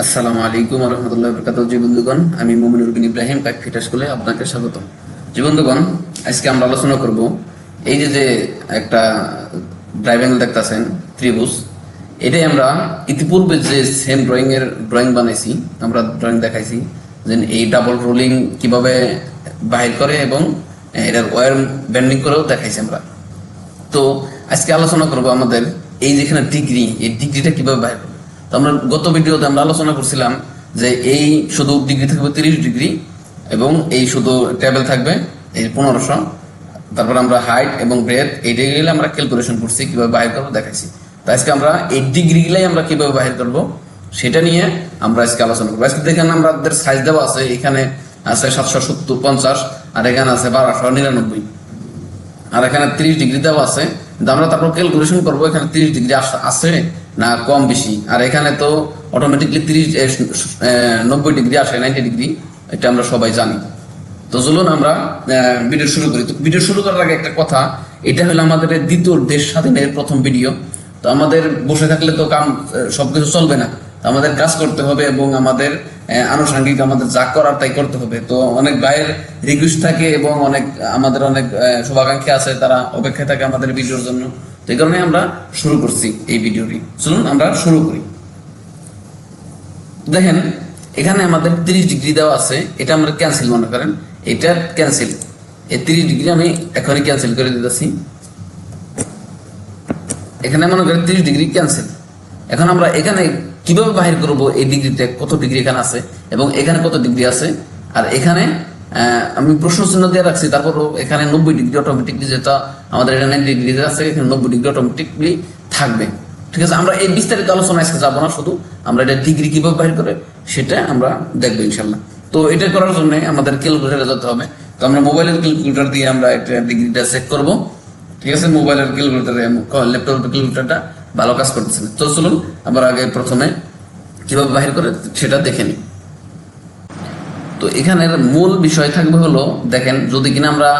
আসসালামু আলাইকুম রহমতুল্লাহ বরকাত জি আমি মোমিনুর বিন ইব্রাহিম কাক ফিটা স্কুলে আপনাকে স্বাগত জি বন্ধুগণ, আজকে আমরা আলোচনা করব এই যে যে একটা ড্রাইভিং দেখতেছেন, ত্রিভুজ, এটাই আমরা ইতিপূর্বে যে সেম ড্রয়িং এর ড্রয়িং বানাইছি, আমরা ড্রয়িং দেখাইছি, যে এই ডাবল রোলিং কীভাবে বাহির করে এবং এটার ওয়ার বেন্ডিং করেও দেখাইছি আমরা। তো আজকে আলোচনা করব আমাদের এই যেখানে ডিগ্রি এই ডিগ্রিটা কীভাবে তো আমরা গত ভিডিওতে আমরা আলোচনা করছিলাম যে এই শুধু ডিগ্রি থাকবে তিরিশ ডিগ্রি এবং এই শুধু টেবিল থাকবে এই পনেরোশো। তারপর আমরা হাইট এবং ব্রেথ, এই ডিগ্রিগুলো আমরা ক্যালকুলেশন করছি, কীভাবে বাইর করব দেখাইছি। তো আজকে আমরা এই ডিগ্রিগুলাই আমরা কীভাবে বাইর করব সেটা নিয়ে আমরা আজকে আলোচনা করব। আজকে দেখেন আমাদের সাইজ দেওয়া আছে, এখানে আছে সাতশো সত্তর পঞ্চাশ আর এখানে আছে বারোশো নিরানব্বই। আর এখানে তিরিশ ডিগ্রি দেওয়া আছে আমরা তারপর ক্যালকুলেশন করব, এখানে তিরিশ ডিগ্রি আসে না কম বেশি? আর এখানে তো অটোমেটিকলি তিরিশ নব্বই ডিগ্রি আসে নাইনটি ডিগ্রি এটা আমরা সবাই জানি। তো চলুন আমরা ভিডিও শুরু করি। তো ভিডিও শুরু করার আগে একটা কথা, এটা হলো আমাদের দ্বিতীয় দেশ স্বাধীনের প্রথম ভিডিও তো আমাদের বসে থাকলে তো কাম সবকিছু চলবে না। আমাদের কাজ করতে হবে এবং আমাদের আনুষঙ্গিক আমাদের যা করার তাই করতে হবে। তো অনেক ভাইয়ের রিকোয়েস্ট থাকে এবং অনেক, আমাদের অনেক শুভাকাঙ্ক্ষী আছে, তারা অপেক্ষায় থাকে আমাদের ভিডিওর জন্য। তো এই কারণে আমরা শুরু করছি এই ভিডিওটি চলুন আমরা শুরু করি। দেখেন, এখানে আমাদের তিরিশ ডিগ্রি দেওয়া আছে, এটা আমরা ক্যান্সেল মনে করেন। এটা ক্যান্সেল এই তিরিশ ডিগ্রি আমি এখনই ক্যান্সেল করে দিতেছি। এখানে মনে করেন তিরিশ ডিগ্রি ক্যান্সেল এখন আমরা এখানে কীভাবে বাহির করব? এই ডিগ্রিতে কত ডিগ্রি এখানে আছে? এবং এখানে কত ডিগ্রি আছে? আর এখানে আমি প্রশ্ন চিহ্ন দিয়ে রাখছি, তারপর এখানে নব্বই ডিগ্রি অটোমেটিকলি যেটা আমাদের এখানে ডিগ্রি আছে, এখানে নব্বই ডিগ্রি অটোমেটিকলি থাকবে। ঠিক আছে? আমরা এই বিস্তারিত আলোচনা আজকে যাব না, শুধু আমরা এটা ডিগ্রি কীভাবে বাহির করে সেটা আমরা দেখব ইনশাল্লাহ তো এটা করার জন্য আমাদের ক্যালকুলেটারে যেতে হবে। তো আমরা মোবাইলের ক্যালকুলেটার দিয়ে আমরা একটা ডিগ্রিটা চেক করব। ঠিক আছে? মোবাইলের ক্যালকুলেটারে ল্যাপটপের ক্যালকুলেটারটা ভালো কাজ করতেছে না তো চলুন আবার আগে প্রথমে কীভাবে বাহির করে সেটা দেখে নিই। তো এখানের মূল বিষয় থাকবে হলো, দেখেন, যদি কিনা আমরা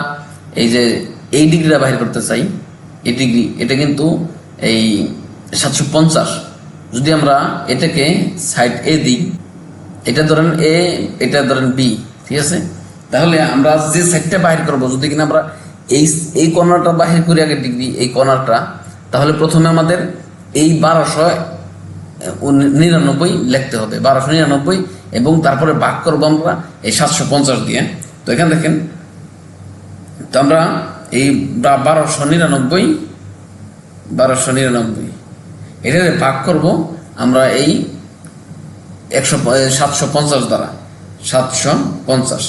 এই যে এই ডিগ্রিটা বাহির করতে চাই, এই ডিগ্রি, এটা কিন্তু এই সাতশো পঞ্চাশ। যদি আমরা এটাকে সাইড এ দিই, এটা ধরেন এ, এটা ধরেন বি, ঠিক আছে? তাহলে আমরা যে সাইডটা বাহির করব, যদি কিনা আমরা এই এই কর্নারটা বাহির করি আগে ডিগ্রি, এই কর্নারটা, তাহলে প্রথমে আমাদের এই বারোশো নিরানব্বই লিখতে হবে। বারোশো নিরানব্বই এবং তারপরে ভাগ করব আমরা এই সাতশো পঞ্চাশ দিয়ে। তো এখানে দেখেন, তো আমরা এই বারোশো নিরানব্বই বারোশো নিরানব্বই এটা ভাগ করব আমরা এই একশো সাতশো পঞ্চাশ দ্বারা। সাতশো পঞ্চাশ।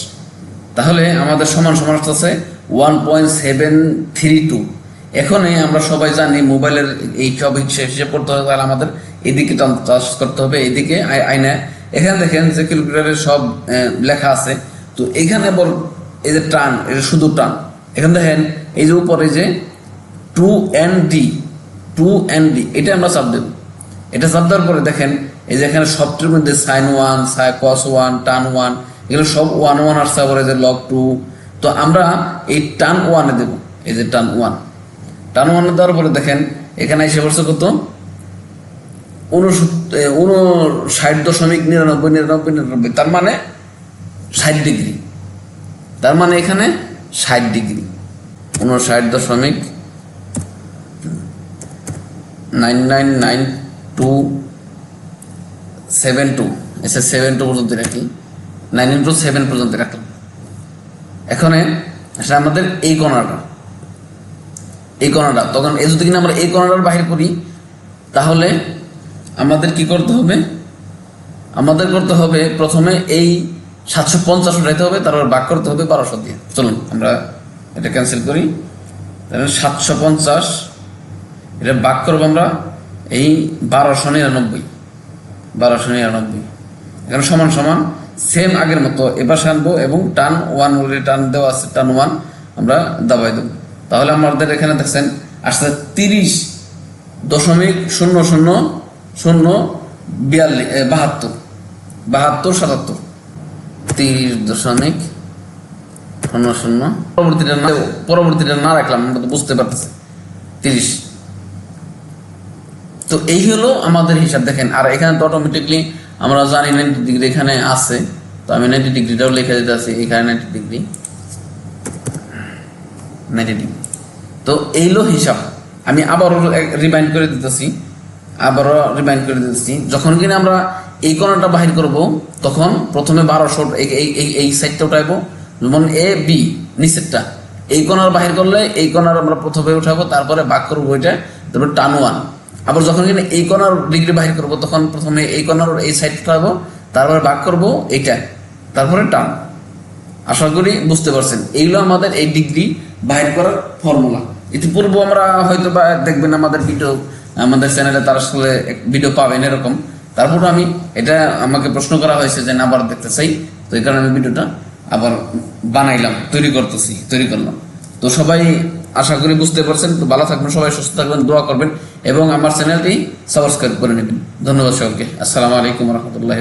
তাহলে আমাদের সমান সমান আছে one point seven three two. এখনই আমরা সবাই জানি মোবাইলের এই সব হিসেবে করতে হবে তাহলে আমাদের এদিকে চাষ করতে হবে, এদিকে আই- আইনে। এখানে দেখেন যে ক্যালকুলেটারে সব লেখা আছে। তো এখানে বল, এই যে টান এটা শুধু টান এখানে দেখেন, এই যে উপরে যে two N D, two N D, এটা আমরা চাপ দেব। এটা চাপ দেওয়ার পরে দেখেন, এই যে এখানে সবটির মধ্যে সাইন ওয়ান সাই কস ওয়ান টান ওয়ান এগুলো সব ওয়ান ওয়ান আসছে এই যে লগ টু তো আমরা এই টান ওয়ানে দেব, এই যে টান ওয়ান টান ওয়ানে দেওয়ার পরে দেখেন, এখানে এসে পড়ছে কত? উনষাট দশমিক নিরানব্বই নিরানব্বই নিরানব্বই। তার মানে ষাট ডিগ্রি। তার মানে এখানে ষাট ডিগ্রি। উনষাট দশমিক nine nine nine two seven two. এসে সেভেন টু পর্যন্ত রাখি। নাইন ইন্টু সেভেন পর্যন্ত রাখলাম। এখানে আমাদের এই কোনাটা এই কোনাটা তখন এ যদি কিনা আমরা এই কোনাটার বাহির করি, তাহলে আমাদের কি করতে হবে? আমাদের করতে হবে প্রথমে এই সাতশো পঞ্চাশ উঠাইতে হবে, তারপর বাক করতে হবে বারোশো দিয়ে। চলুন, আমরা এটা ক্যান্সেল করি। তাহলে সাতশো পঞ্চাশ, এটা বাক করব আমরা এই বারোশো নিরানব্বই। বারোশো নিরানব্বই। এখানে সমান সমান সেম আগের মতো। এবার আনব এবং টান ওয়ান টান দেওয়া আছে, টান ওয়ান আমরা দাবাই দেবো। তাহলে আমাদের এখানে দেখছেন আসছে তিরিশ দশমিক শূন্য শূন্য শূন্য বিয়াল্লিশ বাহাত্তর বাহাত্তর, সাতাত্তর। তিরিশ দশমিক শূন্য শূন্য। পরবর্তীটা না পরবর্তীটা না রাখলাম, আমরা তো বুঝতে পারতেছি। তিরিশ। তো এই হলো আমাদের হিসাব, দেখেন, আর এখানে তো অটোমেটিকলি আমরা জানি নাইনটি ডিগ্রি এখানে আছে, তো আমি নাইনটি ডিগ্রিটাও লিখে দিতে আছি, এখানে নাইনটি ডিগ্রি ডিগ্রি তো এইলো হিসাব। আমি আবারও রিমাইন্ড করে দিতেছি। আবারও রিমাইন্ড করে দিতেছি। যখন কিনা আমরা এই কোণাটা বাহির করব, তখন প্রথমে বারোশো এই, এই- সাইডটা উঠাইবো। যেমন এ বি নিচেরটা। এই কোণার বাহির করলে এই কণার আমরা প্রথমে উঠাবো, তারপরে ভাগ করব ওইটা তারপরে টান ওয়ান আবার যখন কিনা এই কোণার ডিগ্রি বাহির করব, তখন প্রথমে এই কোণার এই সাইড উঠাবো, তারপরে ভাগ করব এইটা, তারপরে টান। আশা করি বুঝতে পারছেন। এইগুলো আমাদের এই ডিগ্রি বাহির করার ফর্মুলা। ইতিপূর্বে আমরা হয়তো বা দেখবেন আমাদের ভিডিও আমাদের চ্যানেলে তার আসলে ভিডিও পাবেন এরকম। তারপর আমি এটা আমাকে প্রশ্ন করা হয়েছে যে না, আবার দেখতে চাই। তো এই কারণে আমি ভিডিওটা আবার বানাইলাম, তৈরি করতেছি, তৈরি করলাম। তো সবাই আশা করি বুঝতে পারছেন। তো ভালো থাকবেন, সবাই সুস্থ থাকবেন, দোয়া করবেন এবং আমার চ্যানেলটি সাবস্ক্রাইব করে নেবেন। ধন্যবাদ সকলকে। আসসালামু আলাইকুম রহমতুল্লাহ